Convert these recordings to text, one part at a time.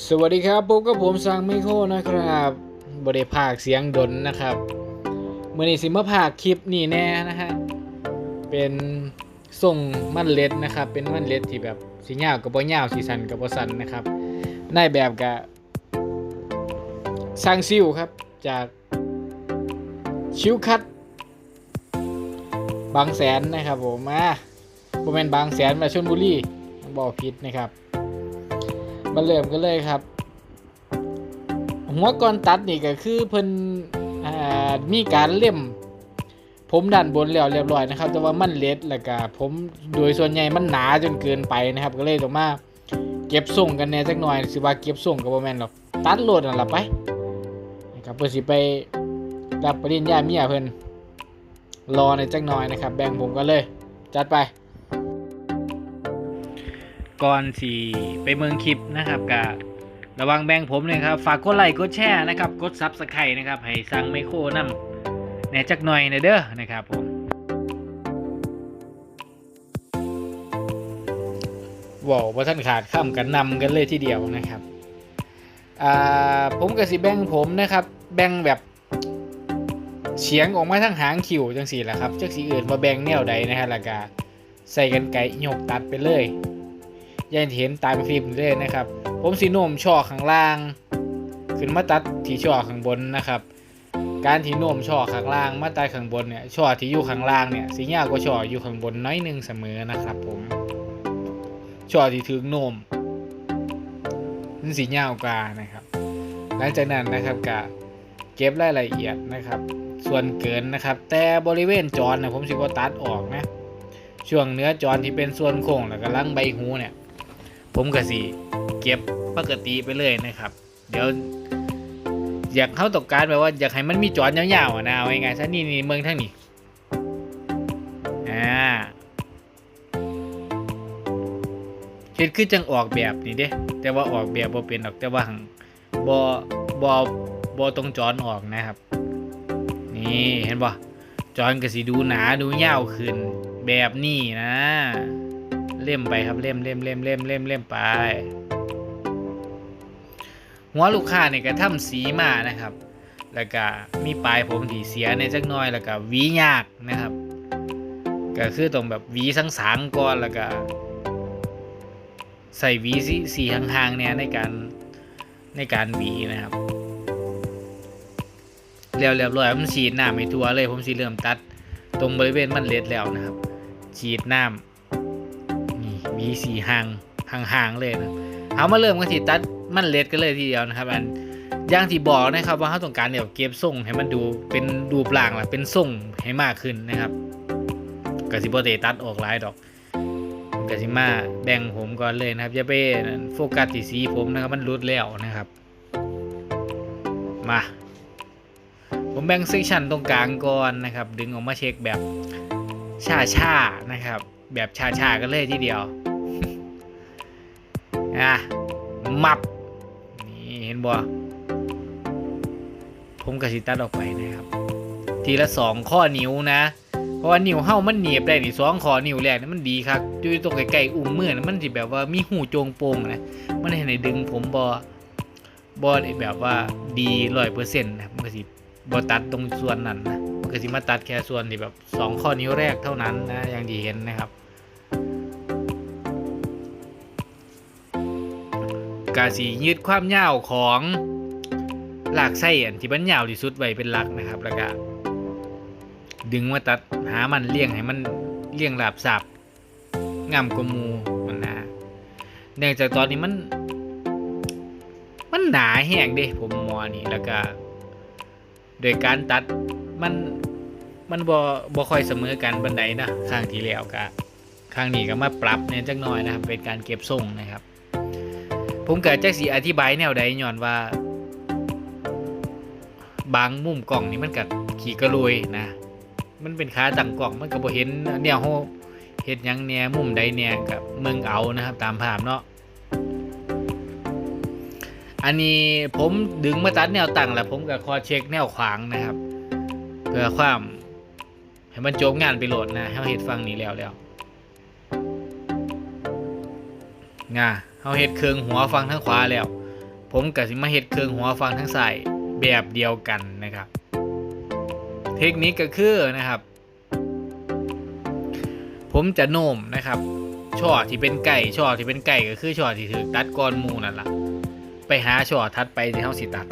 สวัสดีครับพบกับผมสังไมโครนะครับบริภาคเสียงดนนะครับเมื่อนี้สิมาภาคคลิปนี่แน่นะฮะเป็นส่งมันเล็ดนะครับ เป็นมันเล็ดที่แบบสีเงาวกับบ่เงาสีสันกับบ่สันนะครับในแบบกับสร้างซิวครับจากชิวคัดบางแสนนะครับผมมาบ่แม่นบางแสนมาชลบุรีบอกผิดนะครับ มาเริ่มกันเลยครับ หัวก่อนตัดนี่ก็คือเพิ่นอ่ามีการเล่ม ผมด้านบนแล้วเรียบร้อยนะครับ แต่ว่ามันเล็ดแล้วก็ผมโดยส่วนใหญ่มันหนาจนเกินไปนะครับ ก็เลยต้องมาเก็บส่งกันแน่จักหน่อยสิว่าเก็บส่งก็บ่แมนหรอกตัดโหลดนั่นละไปนะครับเพื่อสิไปรับปริญญาเมียเพิ่นรอในจักหน่อยนะครับ แบ่งผมกันเลย จัดไป ก่อนสี่ไปเมืองคลิปนะครับกับระวังแบงผมเลยครับ ฝากกดไลค์กดแชร์นะครับ กดซับสไครต์นะครับ ให้สั่งไมโครนำแหน่จักหน่อยนะเด้อนะครับผมว้าวว่าท่านขาดข้ามกันนำกันเลยทีเดียวนะครับผมกับสิแบงผมนะครับ แบงแบบเฉียงออกมาทั้งหางคิวจังสีแหละครับจักสีอื่นมาแบงแนวใดนะฮะล้วก็ใส่กันไก่หยกตัดไปเลย ยังเห็นตามคลิปเลยนะครับ ผมสีโน้มช่อข้างล่าง ขึ้นมาตัดที่ช่อข้างบนนะครับ การที่โน้มช่อข้างล่างมาตัดข้างบนเนี่ยช่อที่อยู่ข้างล่างเนี่ยสียาวกว่าช่ออยู่ข้างบนน้อยหนึ่งเสมอนะครับ ผมช่อที่ถึงโน้มมันสียาวกว่านะครับ หลังจากนั้นนะครับกะเก็บรายละเอียดนะครับ ส่วนเกินนะครับ แต่บริเวณจรนนะผมสิบ่าตัดออกนะช่วงเนื้อจรที่เป็นส่วนโค้งแล้วก็ลังใบหูเนี่ย ผมก็สิเก็บปกติไปเลยนะครับ เดี๋ยว อยากเข้าตกการแบบว่าอยากให้มันมีจอนยาวๆนะเอาไงายๆซะนี่นี่เมืองทั้งนี้อ่าเฮ็ดคือจังออกแบบนี่เด้ แต่ว่าออกแบบบ่เป็นหรอกแต่ว่าหังบ่บ่บ่ตรงจอนออกนะครับ นี่เห็นบ่จอนก็สิดูหนาดูยาวขึ้นแบบนี้นะ เล่มไปครับเล่มเล่มเล่มเล่มเล่มเล่มไป หัวลูกค้าเนี่ยก็ทำสีมานะครับ แล้วก็มีปลายผมที่เสียในจักน้อยแล้วก็หวียากนะครับ ก็คือต้องแบบหวีสังสางๆก่อนแล้วก็ใส่หวีสีห่างๆเนี่ยในการในการหวีนะครับแล้วเรียบร้อยผมฉีดน้ำให้ทั่วเลย ผมสีเริ่มตัด ตรงบริเวณมันเล็ดแล้วนะครับ ฉีดน้ำ มีสีห่างห่างๆเลยนะเอามาเริ่มกันที่ตัดมันเล็ดกันเลยทีเดียวนะครับอันอย่างที่บอกนะครับว่าเขาต้องการเดี๋ยเก็บทรงให้มันดูเป็นดูปลางล่ะเป็นทรงให้มากขึ้นนะครับกสิบเตตัดออกหลายดอกกสิมาแบ่งผมก่อนเลยนะครับอย่าไปโฟกัสที่สีผมนะครับมันรุดแล้วนะครับ มา ผมแบ่งเซกชันตรงกลางก่อนนะครับ ดึงออกมาเช็คแบบช้าๆนะครับ แบบชาๆกันเลยทีเดียว อะมับ นี่เห็นบ่ผมกระสิตัดออกไปนะครับ ทีละสองข้อนิ้วนะ เพราะว่านิ้วเฮ้ามันเหนียบได้นี่สองข้อนิ้วแรกนี่มันดีครับอยู่ตรงใกล้ๆอุ้งมือนะมันสิแบบว่ามีหูโจงโปงนะ มันเห็นในดึงผมบอบอได้แบบว่าดีร้อยเปอร์เซ็นต์นะมันก็สิบอตัดตรงส่วนนั้นนะมันก็สิมาตัดแค่ส่วนที่แบบสองข้อนิ้วแรกเท่านั้นนะอย่างที่เห็นนะครับ กาสียืดความยาวของหลากไส้อันที่มันยาวที่สุดไว้เป็นหลักนะครับ แล้วก็ดึงมาตัดหามันเลี่ยงให้มันเลี่ยงหลาบสับงามกว่ามูมันนะเนื่องจากตอนนี้มัน มันหนาแห้งเด้ผมมอนี่แล้วก็โดยการตัดมันมันบ่บ่ค่อยเสมอกันบันไดนะข้างที่แล้วก็ข้างนี้ก็มาปรับเนี่ยจักหน่อยนะครับ เป็นการเก็บทรงนะครับ ผมเกิดจากสีอธิบายแนวใดย้อนว่า บางมุมกล่องนี่มันกัดขี่กระลุยนะ มันเป็นขาตั้งกล่องมันก็บ่เห็นแนวโฮเฮ็ดยังแนวมุมใดแนวกับเมืองเอานะครับ ตามภาพเนาะอันนี้ผมดึงมาตัดแนวตั้งแล้วผมก็คอเช็คแนวขวางนะครับ เพื่อความให้มันจบงานไปโหลดนะเฮาเฮ็ดฟังนี้แล้วแล้วงา เฮาเฮ็ดเครื่องหัวฟังทางขวาแล้ว ผมกับสิมาเฮ็ดเครื่องหัวฟังทั้งใส่แบบเดียวกันนะครับ เทคนิคก็คือนะครับ ผมจะโน้มนะครับช่อที่เป็นไก่ช่อที่เป็นไก่ก็คือช่อที่ถือตัดก้อนมูนั่นแหละไปหาช่อทัดไปที่เฮาสิตัด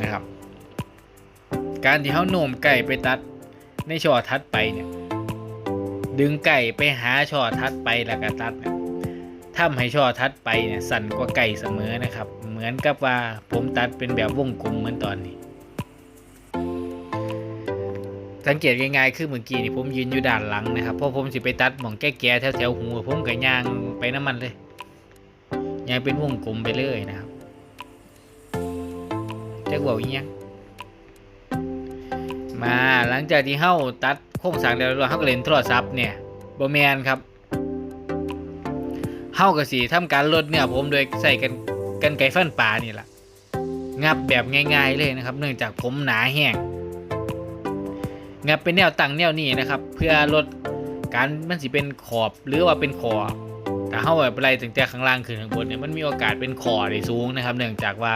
นะครับ การที่เฮาโน้มไก่ไปตัดในช่อทัดไปเนี่ยดึงไก่ไปหาช่อทัดไปแล้วก็ตัดเนี่ย ทำให้ช่อทัดไปเนี่ยสั่นกว่าไก่เสมอนะครับ เหมือนกับว่าผมตัดเป็นแบบวงกลมเหมือนตอนนี้ สังเกตง่ายๆคือเมื่อกี้นี่ผมยืนอยู่ด้านหลังนะครับเพราะผมสิไปตัดหม่องแก่แถวๆหูผมก็ย่างไปน้ำมันเลยย่างเป็นวงกลมไปเลยนะครับจะบอกยังมาหลังจากที่เฮาตัดโครงสร้างแล้วเราเฮาก็เล่นโทรศัพท์เนี่ยบ่แมนครับ เฮาก็สิทำการลดเนื้อผมโดยใส่กันกันไก่ฟันปลานี่แหละงับแบบง่าย ๆเลยนะครับ เนื่องจากผมหนาแห้งงับเป็นแนวตั้งแนวนี้นะครับ เพื่อลดการมันสิเป็นขอบหรือว่าเป็นคอแต่เฮาแบบอะไรตั้งแต่ข้างล่างขึ้นข้างบนเนี่ยมันมีโอกาสเป็นคอได้สูงนะครับ เนื่องจากว่า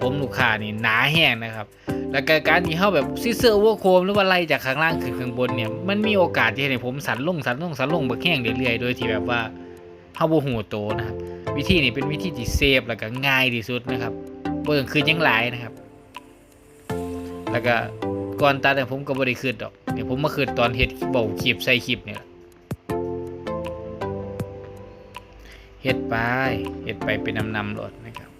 ผมลูกค้านี่หนาแห้งนะครับ แล้วก็การที่เฮาแบบซิเซอร์โวโคมหรือว่าไล่จากข้างล่างขึ้นข้างบนเนี่ยมันมีโอกาสที่ให้ผมสันลงสันลงสันลงแบักแห้งเรื่อยๆโดยที่แบบว่า เฮาบ่ฮู้โตนะครับ วิธีนี้เป็นวิธีที่เซฟแล้วก็ง่ายที่สุดนะครับบ่ต้องคืนยังหลายนะครับ แล้วก็ก่อนตัดเนี่ยผมก็บ่ได้คืนดอกเนี่ยผมมาคืนตอนเฮ็ดเบาคลิปใส่คลิปเนี่ยเฮ็ดไปเฮ็ดไปเป็นนำๆรถนะครับ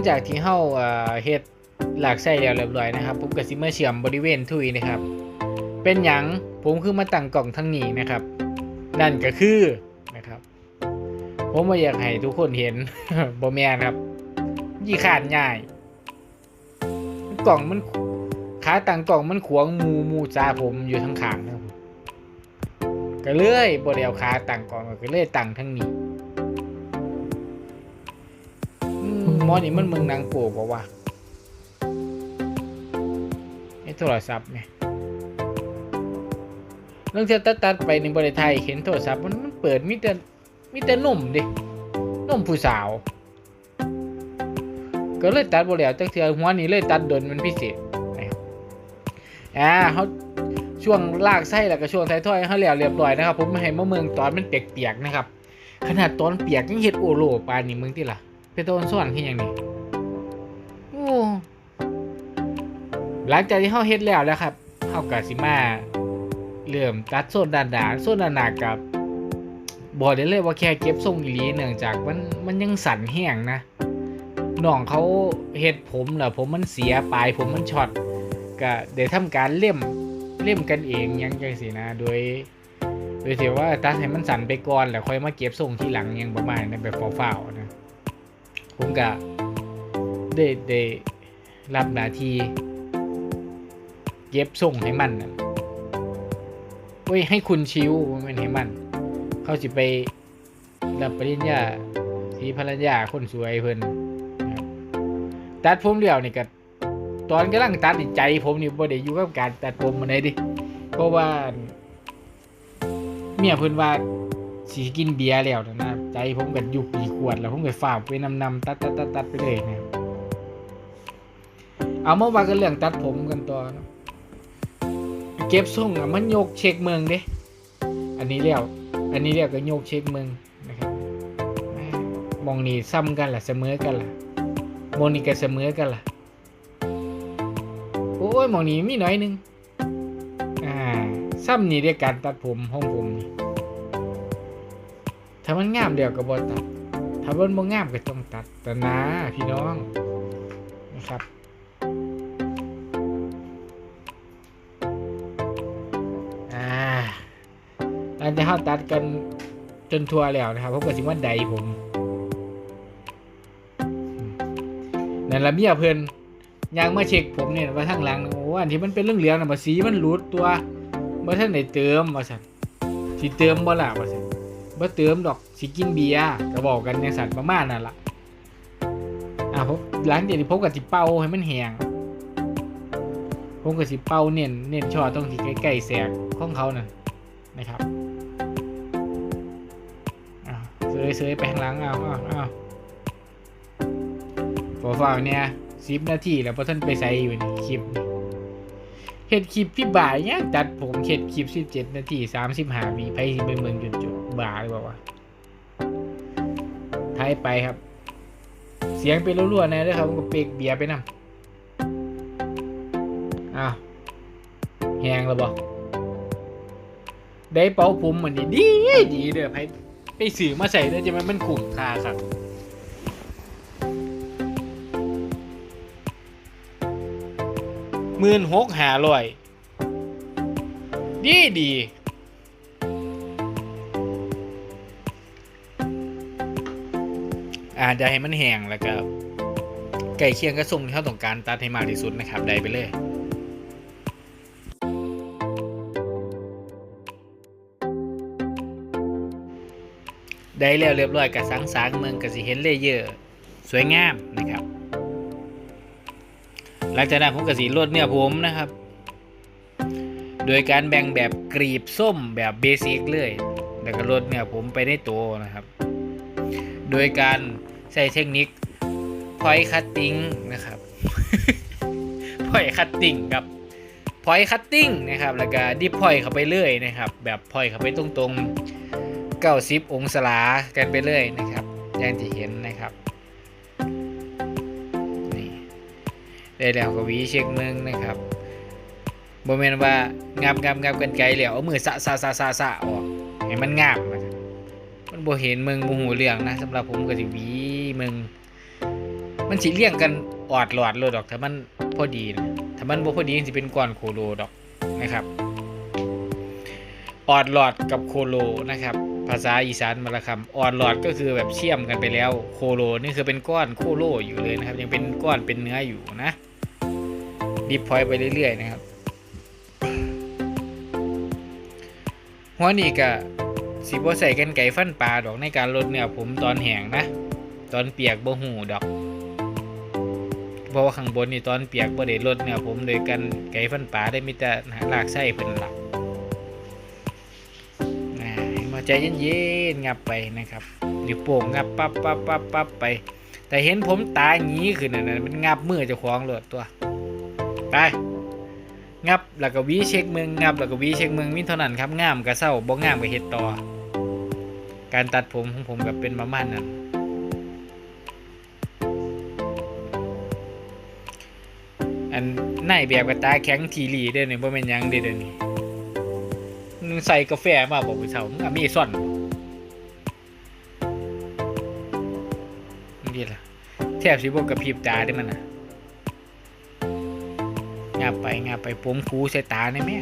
งจากที่เฮาเอ่อเฮ็ดหลากไส้แล้วเรียบร้อยนะครับ ผมก็สิมาเชื่อมบริเวณทุยนะครับ เป็นหยังผมคือมาตั้งกล่องทั้งนี้นะครับ นั่นก็คือนะครับ ผมบ่อยากให้ทุกคนเห็นบ่แม่นครับ ยี่ขานง่าย กล่องมันขาตั้งกล่องมันขวงมูมูจ้าผมอยู่ทั้งขางนะครับก็เลยบ่ได้เอาขาตั้งกล่องก็เลยตั้งทั้งนี้ หมอนี่มันเมืองนางโปกว่าไอ้โทรศัพท์เนี่ยเรื่องที่ตัดตัดไปในบริไทยเห็นโทรศัพท์มันมันเปิดมีแต่มีแต่นมดินุ่มผู้สาว ก็เลยตัดบ่แล้วจักเทือหัวนี่เลยตัดดนมันพิเศษนะครับอ่าเขาช่วงลากไส้แล้วก็ช่วงท้ายทอยเขาแล้วเรียบร้อยนะครับ ผมให้มาเมืองตอนมันเปียกๆนะครับ ขนาดตอนเปียกยังเฮ็ดโอโลปานนี่มึงติล่ะ เป็นตัวส่วนที่ยังนี่โอ้หลังจากที่เขาเฮ็ดแล้วแล้วครับเขากับสิมาเริ่มตัดโซนด้านดาโซนด้านหน้ากับบอกได้เลยว่าแค่เก็บทรงอีหลีเนื่องจากมันมันยังสั่นแห้งนะน้องเขาเฮ็ดผมเหรอผมมันเสียปลายผมมันช็อตก็ได้ทำการเล่มเล่มกันเองหยังจังสินะโดยโดยที่ว่าตัดให้มันสั่นไปก่อนแล้วค่อยมาเก็บทรงทีหลังหยังประมาณนั้นแบบเฝ้าๆนะ ผมก็ได้ได้รับหน้าที่เย็บส่งให้มันนะเว้ยให้คุณชิวมันให้มัน เขาสิไปรับปริญญาทีภรรยาคนสวยเพิ่นตัดผมเดียวนี่ก็ตอนกำลังตัดใจผมนี่บ่ได้อยู่กับการตัดผมมันเลยดิ เพราะว่า เมียเพิ่นว่าสีกินเบียร์แล้วนะ ผมก็ยุกปีขวด แล้วผมก็ฝ่าไปนำนำตัดตัดตัดตัดไปเลยนะครับเอามาว่ากันเรื่องตัดผมกันต่อเนะเก็บส่งอะมันโยกเช็คเมืองเด้อันนี้เรียกอันนี้เรียกก็โยกเช็คเมืองนะครับมองนี่ซ้ำกันล่ะเสมอกันล่ะมองนี่ก็เสมอกันล่ะโอ้ยมองนี่มีน้อยนึงอ่าซ้ำนี่เรียกการตัดผมห้องผมนี่ ถ้ามันงามเดียวก็บ่ตัด ถ้ามันบ่งามก็ต้องตัดแต่นะพี่น้องนะครับอ่าหลังจากเราตัดกันจนทัวแล้วนะครับผมก็สิว่าใดผมอืมนั่นละเมียเพิ่อนยางมาเช็คผมเนี่ยว่าทางหลังโอ้อันที่มันเป็นเรื่องเหลืองนะบ่สีมันหลุดตัวบ่ทันได้เติมว่าซั่นสิเติมบ่ล่ะว่าซั่น บ่เติมดอกสิกินเบียร์ก็บอกกันในสัตว์ประมาณนั่นละอะผมหลังจากนี้ผมก็สิเป่าให้มันแหงผมก็สิเป่าเน้นเน้นช่อตรงที่ใกล้ๆแสกของเขานั่นนะครับอ้าวเสยเสยไปข้างหลังเอาเอาเอาพอฟังเนี่ยสิบนาทีแล้วพอท่านไปใส่อยู่นี่คลิปนี่ เฮ็ดคลิปพี่บ่ายย่างตัดผมเฮ็ดคลิปสิบเจ็ดนาทีสามสิบห้าวิไปสิเป็นเมืองจุดจุดบ่าหรือเปล่าวะท้ายไปครับ เสียงเป็นรั่วๆแน่ด้วยครับผมก็เปกเบียร์ไปนำอ้าวแหงแล้วบ่ได้เป่าผมเหมือนดีดีดีเด้อไปไปสื่อมาใส่เด้อจะมันมันคุ้มคาครับ หมื่นหกหาร้อยดีดีอาจจะให้มันแห้งแล้วก็ไก่เคียงก็ส่งที่เขาต้องการตัดให้มากที่สุดนะครับ ได้ไปเลยได้แล้วเรียบร้อยกับสังสางเมืองกับสิเห็นเลเยอร์ สวยงามนะครับ หลังจากนั้นผมก็สีลดเนื้อผมนะครับ โดยการแบ่งแบบกรีบส้มแบบเบสิกเลยแล้วก็ลดเนื้อผมไปในตัวนะครับ โดยการใช้เทคนิคพอยคัตติ้งนะครับพอยคัตติ้งครับพอยคัตติ้งนะครับ แล้วก็ดิพอยเข้าไปเรื่อยนะครับ แบบพอยเข้าไปตรงๆ90 องศากันไปเรื่อยนะครับ อย่างที่เห็นนะครับ ได้แล้วก็วีเช็คมึงนะครับบ่แมนว่างับงับงับกันไกลแล้วเอามือสะสะสะสะสะออกให้มันงามนะครับมันโบเห็นเมึงบ่หูเรื่องนะสำหรับผมก็สิวีเมึงมันสิเลี่ยงกันออดหลอดเลยดอกถ้ามันพอดีนะถ้ามันบ่พอดีสิเป็นก้อนโคโลดอกนะครับออดหลอดกับโคโลนะครับภาษาอีสานมาละคำออดหลอดก็คือแบบเชื่อมกันไปแล้วโคโลนี่คือเป็นก้อนโคโลอยู่เลยนะครับ ยังเป็นก้อนเป็นเนื้ออยู่นะ ดิฟพอยไปเรื่อยๆนะครับหัวนี่ก็สิบ่ใส่กันไก่ฟันปลาดอกในการลดเนื้อผมตอนแห้งนะ ตอนเปียกบ่หูดอกเพราะว่าข้างบนนี่ตอนเปียกบ่ได้ลดเนื้อผมโดยกันไก่ฟันปลาได้มีแต่ลากไส้เพิ่นหลักมาใจเย็นๆงับไปนะครับนิ้วโป้งงับปั๊บปั๊บปั๊บปั๊บไป แต่เห็นผมตาหยีขึ้นนั่นน่ะมันงับมือเจ้าของโลดตัว ไปงับแล้วก็วีเช็คมึงงับแล้วก็วีเช็คมึงมีเท่านั้นครับงามก็เศร้าบ่งามก็เฮ็ดต่อ การตัดผมของผมแบบเป็นประมาณนั้นอันนายแบบกับตาแข็งทีหลีเด้อนี่บ่แม่นหยังเด้อเดี๋ยวนี้มึงใส่กาแฟมาบอกผู้เฒ่ามึงอเมซอนนี่ล่ะแทบสิบ่กระพริบตาได้มันน่ะ งาบไปงาบไปผมคูใส่ตาเนี่ยแม่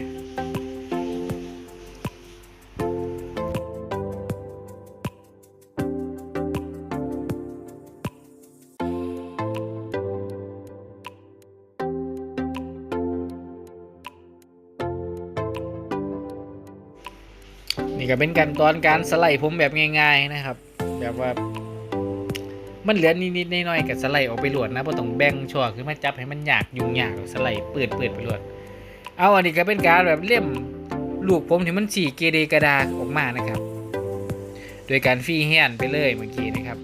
นี่ก็เป็นการตอนการสไลด์ผมแบบง่าย ๆนะครับ แบบว่า มันเหลือนิดๆน้อยๆกับสไลด์ออกไปหลวดนะเพราะต้องแบ่งช่วงคือมาจับให้มันยากยุ่งยากสไลด์เปิดเปิดไปหลวด เอาอันนี้ก็เป็นการแบบเลี่ยมลูกผมที่มันสีเกเรกระดาออกมานะครับ โดยการฟีแฮนด์ไปเลยเมื่อกี้นะครับ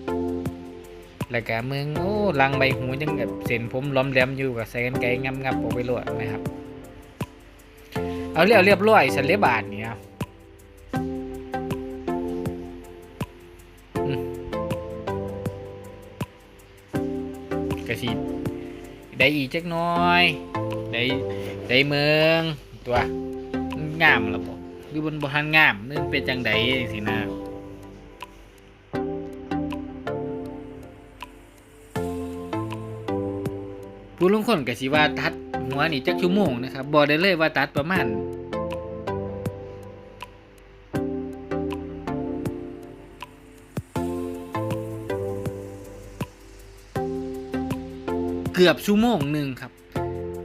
แล้วก็มึงโอ้ลังใบหูยังแบบเส้นผมล้อมแหลมอยู่กับใส่กันไกลงับงับๆออกไปหลวดนะครับ เอาเรียบเรียบร้อยสันเรียบาทนี่ครับ กระสีได้อีกจักน้อย ได้ได้เมืองตัวงามแล้วบ่หรือบนบ่ทันงามนึงเป็นจังไดจังสินะผู้ลงคนก็สิว่าตัดหัวนี่จักชั่วโมงนะครับบ่ได้เลยว่าตัดประมาณ เกือบชั่วโมงหนึ่งครับ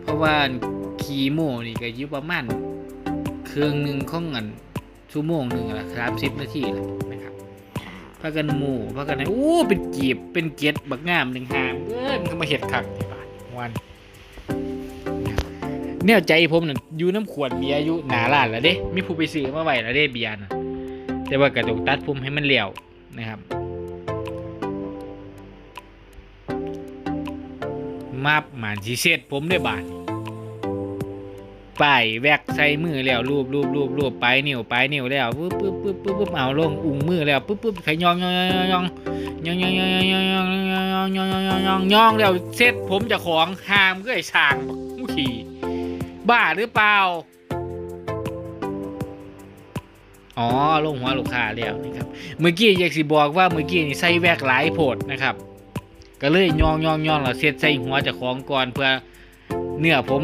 เพราะว่าคีโมนี่ก็ยู่ประมาณเครื่องหนึ่งของเงินชั่วโมงหนึ่งละสามสิบนาทีละนะครับพากันหมู่พากันไหนโอ้เป็นกีบเป็นเก็ดบักงามหนึ่งหามเอ้ยมันก็มาเห็ดคักที่บ้านวันเนี่ยใจผมน่ะอยู่น้ำขวดเบียร์อยู่หนาร้านแล้วเด้มีผู้ไปซื้อมาไว้แล้วเด้เบียร์น่ะแต่ว่ากระตกตัดผมให้มันเหลวนะครับ มาบหมานสีเสร็จผมได้บาทป้ายแวกใส่มือแล้วรูปรูปรูปรูปปนิ้วปนิ้วแล้วปึ๊บปึ๊บปึ๊บปึ๊บปึ๊บเอาลงอุ้งมือแล้วปึ๊บปึ๊บขยองยองยองยองยองยองยองยองยองยองยองยองยองยองแล้วเสร็จผมจะของหามก็ไอ้ช่างมุขี่บ้าหรือเปล่าอ๋อลงหัวลูกค้าแล้วนะครับ เมื่อกี้อยากสิบอกว่าเมื่อกี้นี่ใส่แวกหลายโพดนะครับ ก็เลยย่องย่องย่องแล้วเสียดใส่หัวเจะของก่อนเพื่อเนื้อผม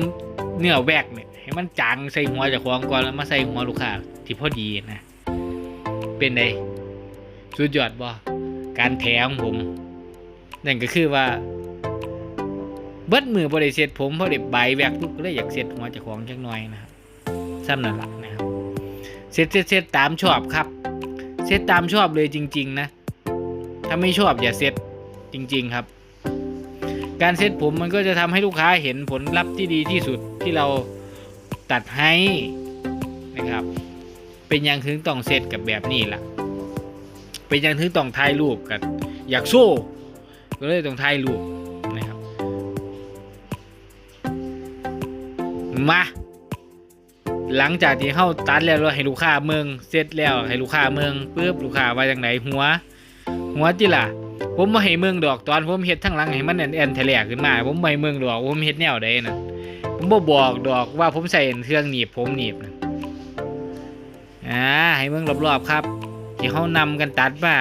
เนื้อแวกเนี่ยให้มันจังใส่หัวเจะของก่อนแล้วมาใส่หัวลูกค้าที่พอดีนะ เป็นไงสุดยอดบ่การแถของผมนั่นก็คือว่าเบิดมือบริเสร็จผมพอได้ใบแวกปุ๊บก็เลยอยากเสร็จหัวเจะของจักหน่อยนะครับซ้ำนั่นละนะครับเสร็จเสร็จเสร็จตามชอบครับเสร็จตามชอบเลยจริง ๆ นะ ถ้าไม่ชอบอย่าเสร็จ จริง ๆ ครับ การเซตผมมันก็จะทำให้ลูกค้าเห็นผลลัพธ์ที่ดีที่สุดที่เราตัดให้นะครับ เป็นอย่างถึงต้องเซตกับแบบนี้ล่ะ เป็นอย่างถึงต้องถ่ายรูปกับอยากโซ่ก็เลยต้องถ่ายรูปนะครับ มาหลังจากที่เข้าตัดแล้วเราให้ลูกค้าเมืองเสร็จแล้วให้ลูกค้าเมืองปุ๊บลูกค้าว่าจังไหนหัว หัวจิล่ะ ผมมาให้เมืองดอกตอนผมเฮ็ดทั้งหลังให้มันแอนแอนแถลกขึ้นมา ผมไม่เมืองดอกผมเฮ็ดแนวใดน่ะผมบ่บอกดอกว่าผมใส่เครื่องหนีบผมหนีบนะอ่าให้เมืองรอบๆครับที่เขานำกันตัดมา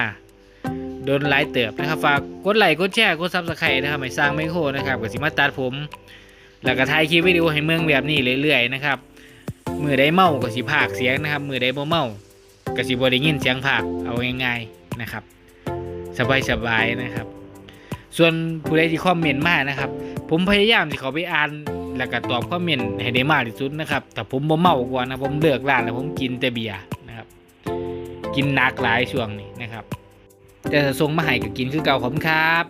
โดนหลายเติบนะครับฝากกดไลค์กดแชร์กดซับสไครต์นะครับให้สร้างไมโครนะครับก็สิมาตัดผม แล้วก็ถ่ายคลิปวิดีโอให้เมืองแบบนี้เรื่อยๆนะครับมือได้เมาก็สิพากเสียงนะครับมือได้บ่เมาก็สิบ่ได้ยินเสียงพากเอาง่ายๆนะครับ สบายสบายๆนะครับ ส่วนผู้ใดที่คอมเมนต์มานะครับ ผมพยายามที่เขาไปอ่านแล้วก็ตอบคอมเมนต์ให้ได้มากที่สุดนะครับแต่ผมบ่เมากว่านะผมเลือกร้านแล้วผมกินแต่เบียร์นะครับ กินนักหลายช่วงนี้นะครับ แต่ส่งมาให้ก็กินคือเก่าผมครับ